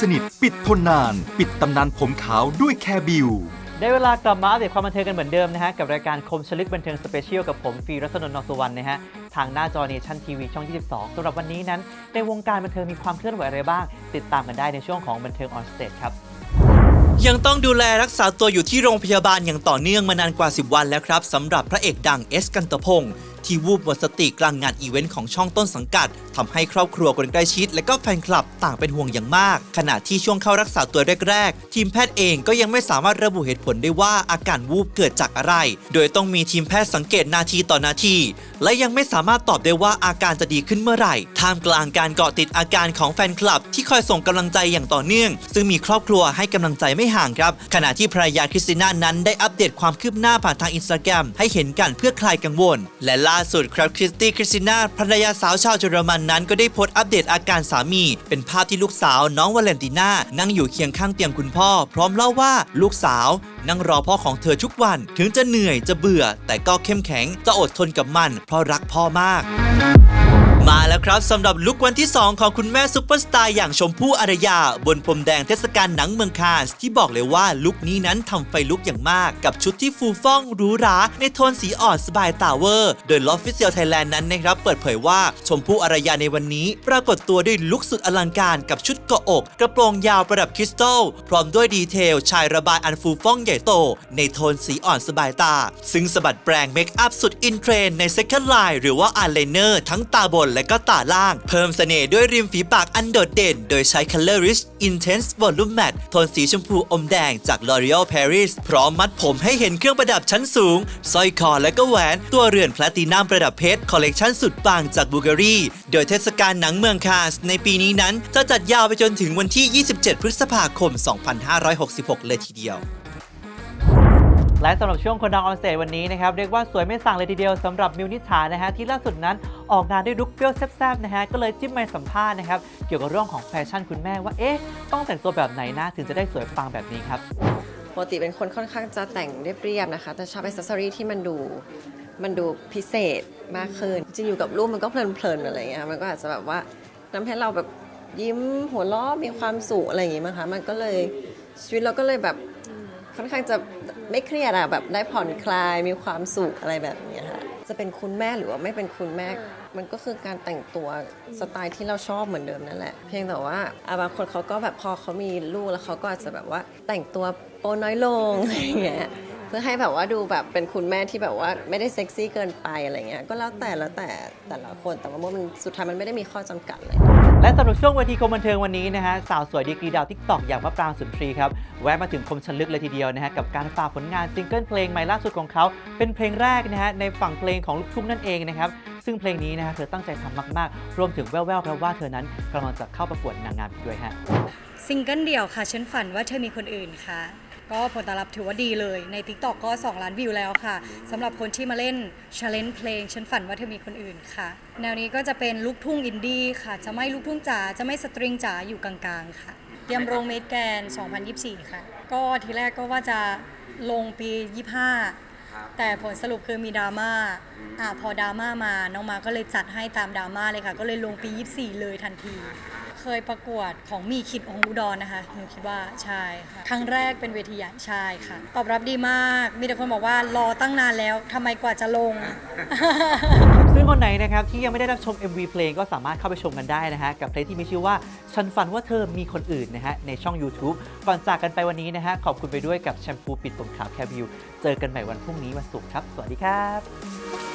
สนิท ปิดทนนาน ปิดตำนานผมขาวด้วยแคร์บิว ได้เวลากลับมาอัปเดตความบันเทิงกันเหมือนเดิมนะฮะ กับรายการคมชลึกบันเทิงสเปเชียลกับผมฟีรัศนนท์นอสุวรรณนะฮะ ทางหน้าจอเนชั่นทีวีช่อง 22สำหรับวันนี้นั้น ในวงการบันเทิงมีความเคลื่อนไหวอะไรบ้าง ติดตามกันได้ในช่วงของบันเทิงออนสเตจครับยังต้องดูแลรักษาตัวอยู่ที่โรงพยาบาลอย่างต่อเนื่องมานานกว่า 10 วันแล้วครับสำหรับพระเอกดังเอสกันตะพงศ์ที่วูบหมดสติกลางงานอีเวนต์ของช่องต้นสังกัดทำให้ครอบครัวคนใกล้ชิด และก็แฟนคลับต่างเป็นห่วงอย่างมาก ขณะที่ช่วงเข้ารักษาตัวแรกๆ ทีมแพทย์เองก็ยังไม่สามารถระบุเหตุผลได้ว่าอาการวูบเกิดจากอะไร โดยต้องมีทีมแพทย์สังเกตนาทีต่อนาที และยังไม่สามารถตอบได้ว่าอาการจะดีขึ้นเมื่อไหร่ ท่ามกลางการเกาะติดอาการของแฟนคลับ ที่คอยส่งกำลังใจอย่างต่อเนื่อง ซึ่งมีครอบครัวให้กำลังใจไม่ห่างครับขณะที่ภรรยาคริสติน่านั้นได้อัปเดตความคืบหน้าผ่านทางอินสตาแกรมให้เห็นกันเพื่อคลายกังวล และล่าสุดครับคริสตี้คริสติน่าภรรยาสาวชาวเยอรมันนั้นก็ได้โพสต์อัปเดตอาการสามี เป็นภาพที่ลูกสาวน้องวาเลนติน่านั่งอยู่เคียงข้างเตียงคุณพ่อ พร้อมเล่าว่าลูกสาว นั่งรอพ่อของเธอทุกวัน ถึงจะเหนื่อยจะเบื่อ แต่ก็เข้มแข็งจะอดทนกับมัน เพราะรักพ่อมาก มาแล้วครับสำหรับลุควันที่ 2 ของคุณแม่ซุปเปอร์สตาร์อย่างชมพู่อารยา บนพรมแดงเทศกาลหนังเมืองคานส์ที่บอกเลยว่าลุคนี้นั้นทำไฟลุกอย่างมาก กับชุดที่ฟูฟ่องหรูหราในโทนสีอ่อนสบายตาเวอร์ โดยลอฟฟิเชียลไทยแลนด์นั้นนะครับเปิดเผยว่าชมพู่อารยาในวันนี้ ปรากฏตัวด้วยลุคสุดอลังการกับชุดเกาะอก กระโปรงยาวประดับคริสตัลพร้อมด้วยดีเทลชายระบายอันฟูฟ่องใหญ่โต ในโทนสีอ่อนสบายตา ซึ่งสะบัดแปรงเมคอัพสุดอินเทรนด์ใน Second Line หรือว่าอายไลเนอร์ทั้งตาบนและก็ตาล่าง เพิ่มเสน่ห์ด้วยริมฝีปากอันโดดเด่น โดยใช้ Color Rich Intense Volume Matte โทนสีชมพูอมแดงจาก L'Oreal Paris พร้อมมัดผมให้เห็นเครื่องประดับชั้นสูงสร้อยคอและก็แหวนตัวเรือนแพลตินัมประดับเพชรคอลเลกชันสุดปังจากบูการีโดยเทศกาลหนังเมืองคาส ในปีนี้นั้น จะจัดยาวไปจนถึงวันที่ 27 พฤษภาคม 2566 เลยทีเดียว และสำหรับช่วงคนดังออนสเตวันนี้นะครับเรียกว่าสวยไม่สั่งเลยทีเดียวสำหรับมิวนิษฐานะฮะที่ล่าสุดนั้นออกงานด้วยลุคเปรี้ยวแซ่บๆนะฮะก็เลยจิ้มไมสัมภาษณ์นะครับเกี่ยวกับเรื่องของแฟชั่นคุณแม่ว่าเอ๊ะต้องแต่งตัวแบบไหนนะถึงจะได้สวยปังแบบนี้ครับปกติเป็นคนค่อนข้างจะแต่งเรียบๆนะคะ แต่ชอบอิสซอรี่ที่มันดูมันดูพิเศษมากขึ้นจริงอยู่กับรูปมันก็เพลินๆอะไรเงี้ยมันก็อาจจะแบบว่าทำให้เราแบบยิ้มหัวเราะมีความสุขอะไรอย่างงี้มั้งคะมันก็เลยชีวิตเราก็เลยแบบค่อนข้างจะ ไม่เครียดอะแบบได้ผ่อนคลายมีความสุขอะไรแบบเนี้ยค่ะจะเป็นคุณแม่หรือว่าไม่เป็นคุณแม่ มันก็คือการแต่งตัวสไตล์ที่เราชอบเหมือนเดิมนั่นแหละ เพียงแต่ว่าอะบางคนเขาก็แบบพอเขามีลูกแล้วเขาก็อาจจะแบบว่าแต่งตัวโปน้อยลงอะไรอย่างเงี้ย เพื่อให้แบบว่าดูแบบเป็นคุณแม่ที่แบบว่าไม่ได้เซ็กซี่เกินไปอะไรเงี้ยก็แล้วแต่แล้วแต่แต่ละคนแต่ว่ามันสุดท้ายมันไม่ได้มีข้อจำกัดเลย และสำหรับช่วงเวทีคมบันเทิงวันนี้นะฮะสาวสวยดีกรีดาวทิกตอกอย่างมะปรางสุนทรีครับแวะมาถึงคมชันลึกเลยทีเดียวนะฮะกับการฝากผลงานซิงเกิลเพลงใหม่ล่าสุดของเขา เป็นเพลงแรกนะฮะในฝั่งเพลงของลูกทุ่งนั่นเองนะครับซึ่งเพลงนี้นะฮะเธอตั้งใจทำมากๆ รวมถึงแว่วๆแปลว่าเธอนั้นกำลังจะเข้าประกวดนางงามอีกด้วยฮะซิงเกิลเดี่ยวค่ะฉันฝันว่าเธอมีคนอื่นค่ะ ก็ผลตอบรับถือว่าดีเลยใน TikTok ก็ 2 ล้านวิวแล้วค่ะสำหรับคนที่มาเล่น Challenge เพลงฉันฝันว่าเธอมีคนอื่นค่ะ แนวนี้ก็จะเป็นลูกทุ่งอินดี้ค่ะ จะไม่ลูกทุ่งจ๋าจะไม่สตริงจ๋าอยู่กลางๆค่ะ เตรียมโรงเมดแกน 2024 ค่ะ ก็ทีแรกก็ว่าจะลงปี 25 แต่ผลสรุปคือมีดราม่าอ่าพอดราม่ามาน้องมาก็เลยจัดให้ตามดราม่าเลยค่ะ ก็เลยลงปี 24 เลยทันที เคยประกวดของมีคิดของอุดรนะคะหนูคิดว่าใช่ค่ะครั้งแรกเป็นเวทีใหญ่ใช่ค่ะ ตอบรับดีมาก มีแต่คนบอกว่ารอตั้งนานแล้วทำไมกว่าจะลง ซึ่งคนไหนนะครับที่ยังไม่ได้รับชม MV เพลงก็สามารถเข้าไปชมกันได้นะฮะกับเพลงที่มีชื่อว่าฉันฝันว่าเธอมีคนอื่นนะฮะในช่อง YouTube ก่อนจากกันไปวันนี้นะฮะขอบคุณไปด้วยกับแชมพูปิดผมขาวแคบิวเจอกันใหม่วันพรุ่งนี้วันศุกร์ครับ สวัสดีครับ